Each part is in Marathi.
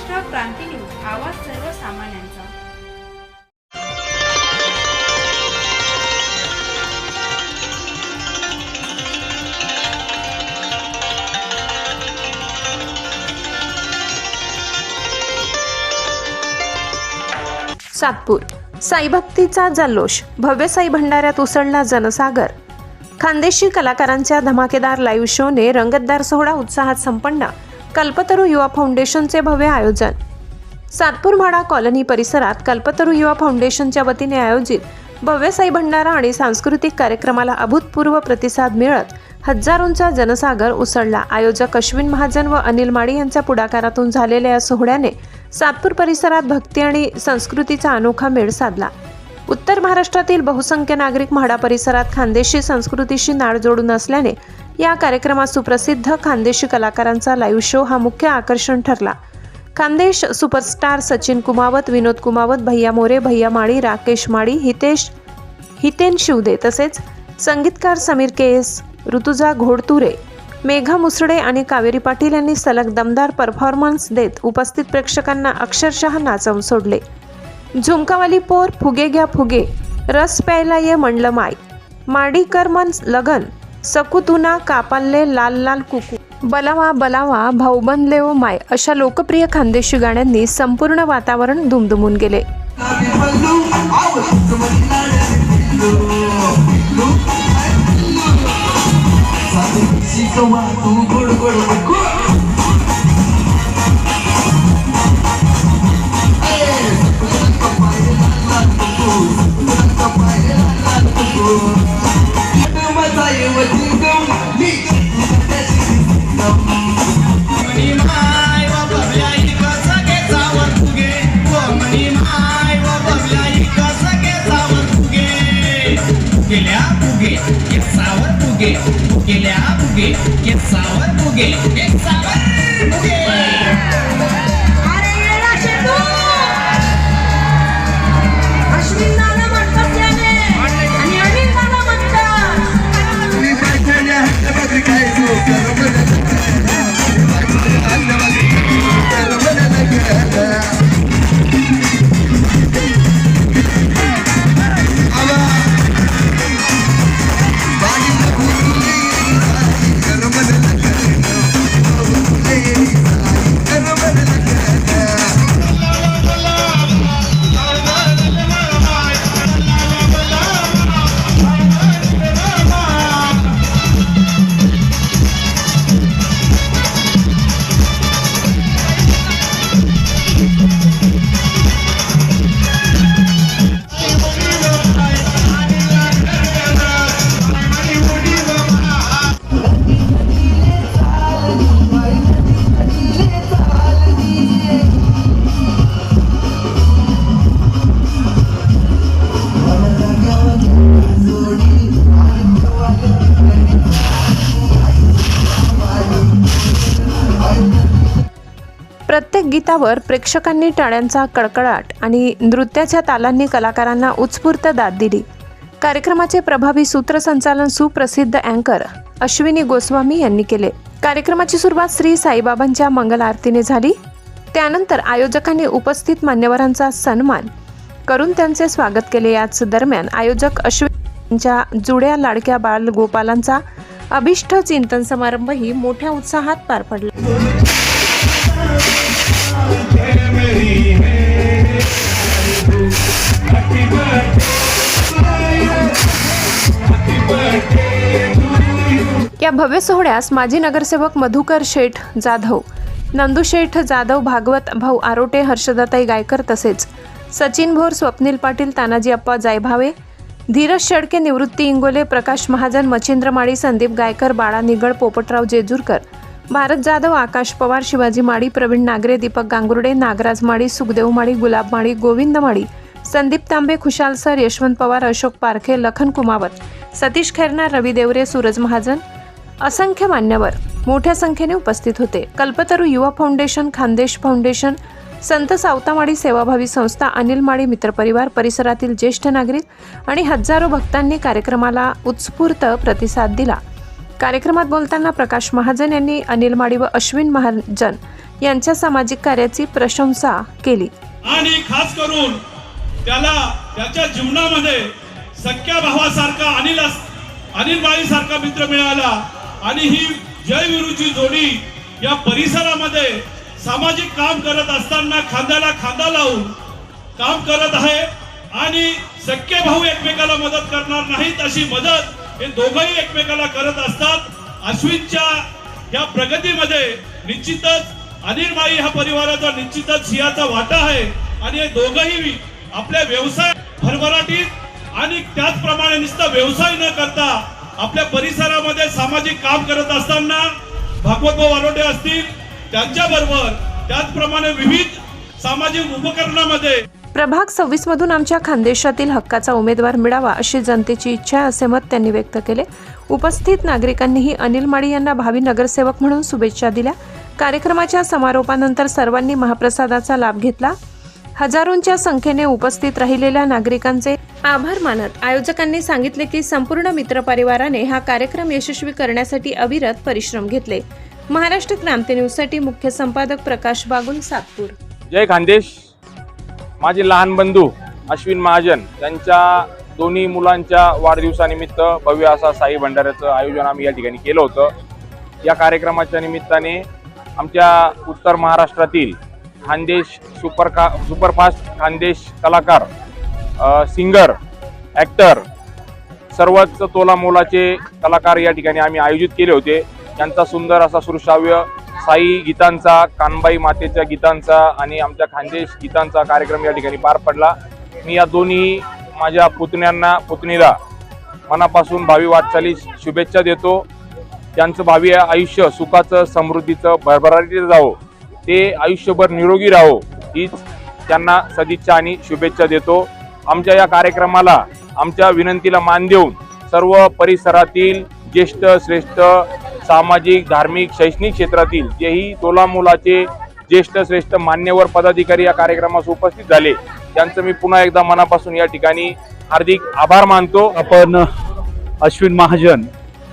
महाराष्ट्र क्रांती न्यूज आवाज सर्वसामान्यांचा. सातपूर. साईभक्तीचा जल्लोष. भव्य साई भंडाऱ्यात उसळला जनसागर. खानदेशी कलाकारांच्या धमाकेदार लाईव्ह शोने रंगतदार सोहळा उत्साहात संपन्न. कल्पतरू युवा फाउंडेशनचे भव्य आयोजन. सातपूर म्हाडा कॉलनी परिसरात कल्पतरू युवा फाउंडेशनच्या वतीने आयोजित भव्य साई भंडारा आणि सांस्कृतिक कार्यक्रमाला अभूतपूर्व प्रतिसाद मिळत हजारोंचा जनसागर उसळला. आयोजक अश्विन महाजन व अनिल माळी यांच्या पुढाकारातून झालेल्या या सोहळ्याने सातपूर परिसरात भक्ती आणि संस्कृतीचा अनोखा मेळ साधला. उत्तर महाराष्ट्रातील बहुसंख्य नागरिक म्हाडा परिसरात खानदेशी संस्कृतीशी नाळ जोडून असल्याने या कार्यक्रमात सुप्रसिद्ध खानदेशी कलाकारांचा लाईव्ह शो हा मुख्य आकर्षण ठरला. खानदेश सुपरस्टार सचिन कुमावत विनोद कुमावत भैया मोरे भैया माळी राकेश माळी हितेश हितेन शिवदे तसेच संगीतकार समीर केएस ऋतुजा घोडतुरे मेघा मुसडे आणि कावेरी पाटील यांनी सलग दमदार परफॉर्मन्स देत उपस्थित प्रेक्षकांना अक्षरशः नाचवून सोडले. झुमकावाली पोर फुगे घ्या फुगे रस प्यायला ये म्हणलं माय माडीकर मन लगन सकुतुना कापाल्ले लाल लाल कुकू. बलावा बलावा भाऊबंद ओ माय अशा लोकप्रिय खानदेशी गाण्यांनी संपूर्ण वातावरण दुमदुमून गेले. mujer, el saber mujer. लोकगीतावर गीतावर प्रेक्षकांनी टाळ्यांचा कडकडाट आणि नृत्याच्या तालांनी कलाकारांना उत्स्फूर्त दाद दिली. कार्यक्रमाचे प्रभावी सूत्रसंचालन सुप्रसिद्ध अँकर अश्विनी गोस्वामी यांनी केले. कार्यक्रमाची सुरुवात श्री साईबाबांच्या मंगल आरतीने झाली. त्यानंतर आयोजकांनी उपस्थित मान्यवरांचा सन्मान करून त्यांचे स्वागत केले. याच दरम्यान आयोजक अश्विनीच्या जुड्या लाडक्या बाल गोपालांचा अभिष्ट चिंतन समारंभही मोठ्या उत्साहात पार पडला. या भव्य सोहळ्यास माजी नगरसेवक मधुकर शेठ जाधव नंदू शेठ जाधव भागवत भाऊ आरोटे हर्षदाताई गायकर तसेच सचिन भोर स्वप्नील पाटील तानाजी अप्पा जायभावे धीरज शेडके निवृत्ती इंगोले प्रकाश महाजन मच्छिंद्र माळी संदीप गायकर बाळा निगड पोपटराव जेजूरकर भारत जाधव आकाश पवार शिवाजी माळी प्रवीण नागरे दीपक गांगुर्डे नागराज माळी सुखदेव माळी गुलाब माळी गोविंद माळी संदीप तांबे खुशाल सर यशवंत पवार अशोक पारखे लखन कुमावत सतीश खैरनार रवी देवरे सूरज महाजन असंख्य मान्यवर मोठ्या संख्येने उपस्थित होते. कल्पतरू युवा फाउंडेशन खानदेश फाउंडेशन संत सावतामाडी सेवाभावी संस्था अनिल माळी मित्रपरिवार परिसरातील ज्येष्ठ नागरिक आणि हजारो भक्तांनी कार्यक्रमाला उत्स्फूर्त प्रतिसाद दिला. कार्यक्रमात बोलताना प्रकाश महाजन यांनी अनिल माळी व अश्विन महाजन यांच्या सामाजिक कार्याची प्रशंसा केली. आणि खास करून त्याला त्याच्या जीवनामध्ये सख्या भावासारखा अनिल अनिल सारखा मित्र मिळाला आणि ही जयविरूची जोडी या परिसरामध्ये सामाजिक काम करत असताना खांद्याला खांदा लावून काम करत आहे आणि सख्खे भाऊ एकमेकाला मदत करणार नाहीत अशी मदत हे दोघंही एकमेकाला करत असतात. अश्विनच्या या प्रगतीमध्ये निश्चितच अनिल माई ह्या परिवाराचा निश्चितच सिंहाचा वाटा आहे. आणि हे दोघंही आपल्या व्यवसाय भरभराटीत आणि त्याचप्रमाणे नुसता व्यवसाय न करता आपल्या परिसरामध्ये सामाजिक काम करत असताना भागवत भाऊ असतील त्यांच्याबरोबर त्याचप्रमाणे विविध सामाजिक उपकरणामध्ये प्रभाग सव्वीस मधून आमच्या खानदेशातील हक्काचा उमेदवार मिळावा अशी जनतेची इच्छा आहे असे मत त्यांनी व्यक्त केले. उपस्थित नागरिकांनीही अनिल माळी यांना भावी नगरसेवक म्हणून शुभेच्छा दिल्या. कार्यक्रमाच्या समारोपानंतर सर्वांनी महाप्रसादाचा लाभ घेतला. हजारोंच्या संख्येने उपस्थित राहिलेल्या नागरिकांचे आभार मानत आयोजकांनी सांगितले की संपूर्ण मित्रपरिवाराने हा कार्यक्रम यशस्वी करण्यासाठी अविरत परिश्रम घेतले. महाराष्ट्र क्रांती न्यूजसाठी मुख्य संपादक प्रकाश बागुल सातपूर. जय खानदेश. माझे लहान बंधू अश्विन महाजन त्यांच्या दोन्ही मुलांच्या वाढदिवसानिमित्त भव्य असा साई भंडाऱ्याचं आयोजन आम्ही या ठिकाणी केलं होतं. या कार्यक्रमाच्या निमित्ताने आमच्या उत्तर महाराष्ट्रातील खानदेश सुपर का सुपरफास्ट खानदेश कलाकार सिंगर ॲक्टर सर्वच तोलामोलाचे कलाकार या ठिकाणी आम्ही आयोजित केले होते. त्यांचा सुंदर असा सुरश्राव्य साई गीतांचा कानबाई मातेच्या गीतांचा आणि आमच्या खानदेश गीतांचा कार्यक्रम या ठिकाणी पार पडला. मी या दोन्ही माझ्या पुतण्यांना पुतणीला मनापासून भावी वाटचाली शुभेच्छा देतो. त्यांचं भावी आयुष्य सुखाचं समृद्धीचं भरभराटीचं जावो. ते आयुष्यभर निरोगी राहो हीच त्यांना सदिच्छा आणि शुभेच्छा देतो. आमच्या या कार्यक्रमाला आमच्या विनंतीला मान देऊन सर्व परिसरातील ज्येष्ठ श्रेष्ठ सामाजिक धार्मिक शैक्षणिक क्षेत्रातील जेही तोलामोलाचे ज्येष्ठ श्रेष्ठ मान्यवर पदाधिकारी या कार्यक्रमास उपस्थित झाले त्यांचं मी पुन्हा एकदा मनापासून या ठिकाणी हार्दिक आभार मानतो. आपण अश्विन महाजन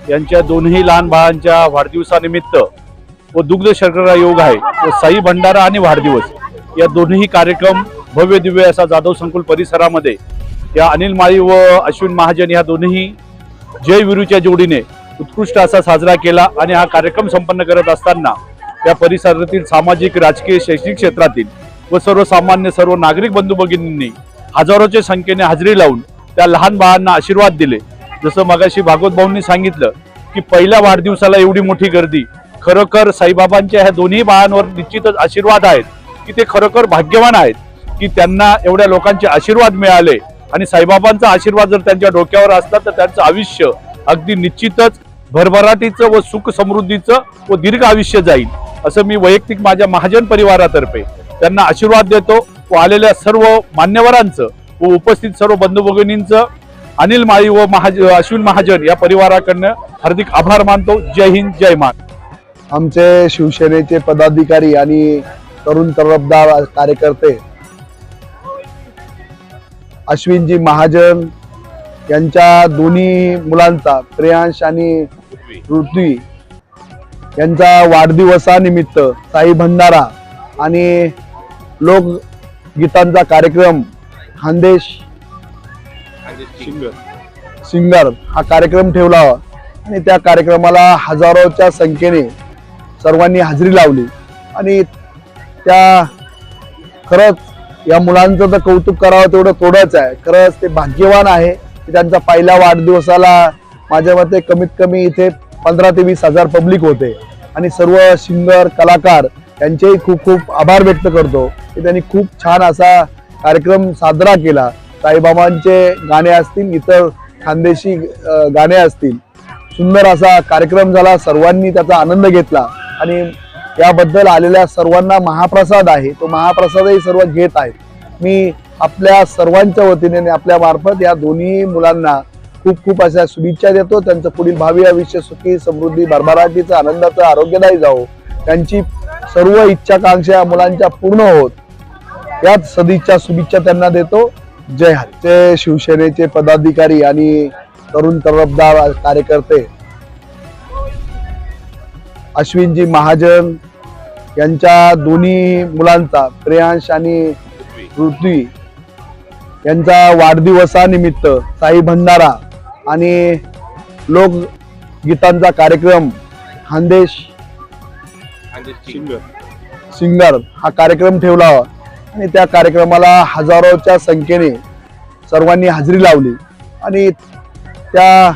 यांच्या दोन्ही लहान बाळांच्या वाढदिवसानिमित्त व दुग्ध शर्करा योग आहे व साई भंडारा आणि वाढदिवस या दोन्ही कार्यक्रम भव्य दिव्य असा जाधव संकुल परिसरामध्ये या अनिल माळी व अश्विन महाजन या दोन्ही जय विरूच्या जोडीने उत्कृष्ट असा साजरा केला आणि हा कार्यक्रम संपन्न करत असताना या परिसरातील सामाजिक राजकीय शैक्षणिक क्षेत्रातील व सर्वसामान्य सर्व नागरिक बंधू भगिनींनी हजारोच्या संख्येने हजेरी लावून त्या लहान बाळांना आशीर्वाद दिले. जसं मगाशी भागवत भाऊंनी सांगितलं की पहिल्या वाढदिवसाला एवढी मोठी गर्दी. खरोखर साईबाबांच्या ह्या दोन्ही बाळांवर निश्चितच आशीर्वाद आहेत की ते खरोखर भाग्यवान आहेत की त्यांना एवढ्या लोकांचे आशीर्वाद मिळाले. आणि साईबाबांचा आशीर्वाद जर त्यांच्या डोक्यावर असला तर त्यांचं आयुष्य अगदी निश्चितच भरभराटीचं व सुख समृद्धीचं व दीर्घ आयुष्य जाईल असं मी वैयक्तिक माझ्या महाजन परिवारातर्फे त्यांना आशीर्वाद देतो व आलेल्या सर्व मान्यवरांचं व उपस्थित सर्व बंधू भगिनींचं अनिल माळी व महाज अश्विन महाजन या परिवाराकडनं हार्दिक आभार मानतो. जय हिंद जय मान आमचे शिवसेनेचे पदाधिकारी आणि तरुण तरफदार कार्यकर्ते अश्विनजी महाजन यांच्या दोन्ही मुलांचा प्रियांश आणि पृथ्वी. यांचा वाढदिवसानिमित्त साई भंडारा आणि लोकगीतांचा कार्यक्रम खानदेश सिंगर. हा कार्यक्रम ठेवला. आणि त्या कार्यक्रमाला हजारोच्या संख्येने सर्वांनी हजेरी लावली. आणि त्या खरंच या मुलांचं तर कौतुक करावं तेवढं थोडंच आहे. खरंच ते भाग्यवान आहे की त्यांचा पहिल्या वाढदिवसाला माझ्या मते कमीत कमी इथे पंधरा ते वीस हजार पब्लिक होते. आणि सर्व सिंगर कलाकार यांचेही खूप खूप आभार व्यक्त करतो की त्यांनी खूप छान असा कार्यक्रम साजरा केला. साईबाबांचे गाणे असतील इतर खानदेशी गाणे असतील. सुंदर असा कार्यक्रम झाला सर्वांनी त्याचा आनंद घेतला. आणि याबद्दल आलेल्या सर्वांना महाप्रसाद आहे. तो महाप्रसादही सर्व घेत आहेत. मी आपल्या सर्वांच्या वतीने आणि आपल्या मार्फत या दोन्ही मुलांना खूप खूप अशा शुभेच्छा देतो. त्यांचं पुढील भावी आयुष्य सुखी समृद्धी भरभराटीचं आनंदाचं आरोग्यदायी जावो. त्यांची सर्व इच्छाकांक्षा मुलांच्या पूर्ण होत. याच सदिच्छा शुभेच्छा त्यांना देतो. जय हरी. ते शिवसेनेचे पदाधिकारी आणि तरुण तरफदार कार्यकर्ते. अश्विनजी महाजन यांच्या दोन्ही मुलांचा प्रियांश आणि पृथ्वी यांचा वाढदिवसानिमित्त साई भंडारा आणि लोकगीतांचा कार्यक्रम खानदेश सिंगर. हा कार्यक्रम ठेवला. आणि त्या कार्यक्रमाला हजारोच्या संख्येने सर्वांनी हजेरी लावली. आणि त्या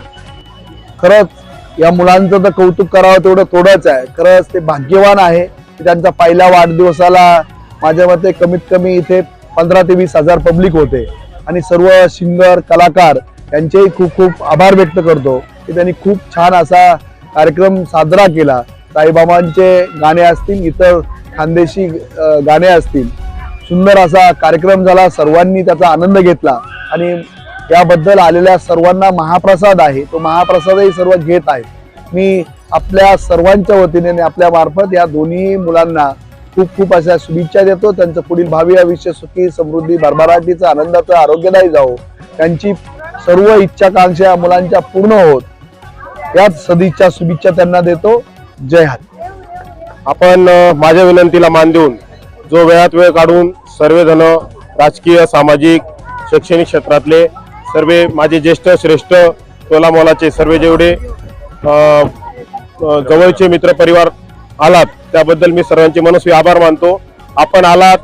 खरंच या मुलांचं तर कौतुक करावं तेवढं थोडंच आहे. खरंच ते भाग्यवान आहे. त्यांचा पहिल्या वाढदिवसाला माझ्या मते कमीत कमी इथे पंधरा ते वीस हजार पब्लिक होते. आणि सर्व सिंगर कलाकार त्यांचेही खूप खूप आभार व्यक्त करतो की त्यांनी खूप छान असा कार्यक्रम साजरा केला. साईबाबांचे गाणे असतील इतर खानदेशी गाणे असतील. सुंदर असा कार्यक्रम झाला सर्वांनी त्याचा आनंद घेतला आणि याबद्दल आलेल्या सर्वांना महाप्रसाद आहे. तो महाप्रसादही सर्व घेत आहेत. मी आपल्या सर्वांच्या वतीने आणि आपल्या मार्फत या दोन्ही मुलांना खूप खूप अशा शुभेच्छा देतो. त्यांचं पुढील भावी आयुष्य सुखी समृद्धी भरभराटीचं आनंदाचं आरोग्यदायी जावो. त्यांची सर्व इच्छाकांक्षा मुलांच्या पूर्ण होत. याच सदिच्छा शुभेच्छा त्यांना देतो. जय हात. आपण माझ्या विनंतीला मान देऊन जो वेळात वेळ काढून सर्वजण राजकीय सामाजिक शैक्षणिक क्षेत्रातले सर्व माझे ज्येष्ठ श्रेष्ठ तोलामोलाचे सर्व जेवढे जवळचे मित्र परिवार आलात त्याबद्दल मी सर्वांचे मनस्वी आभार मानतो. आपण आलात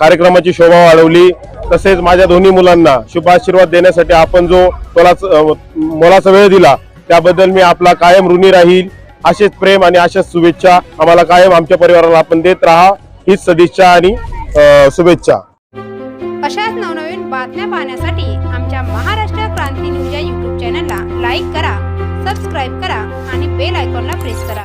कार्यक्रमाची शोभा वाढवली. तसेच माझ्या दोन्ही मुलांना शुभाशीर्वाद देण्यासाठी आपण जो तोलाच मोलाचा वेळ दिला त्याबद्दल मी आपला कायम ऋणी राहील. असेच प्रेम आणि अशाच शुभेच्छा आम्हाला कायम आमच्या परिवाराला आपण देत राहा. हीच सदिच्छा आणि शुभेच्छा. अशाच नवनवीन बातम्या पाहण्यासाठी आमच्या महाराष्ट्र क्रांती न्यूज या युट्यूब चॅनलला लाईक करा सबस्क्राईब करा आणि बेल आयकॉनला प्रेस करा.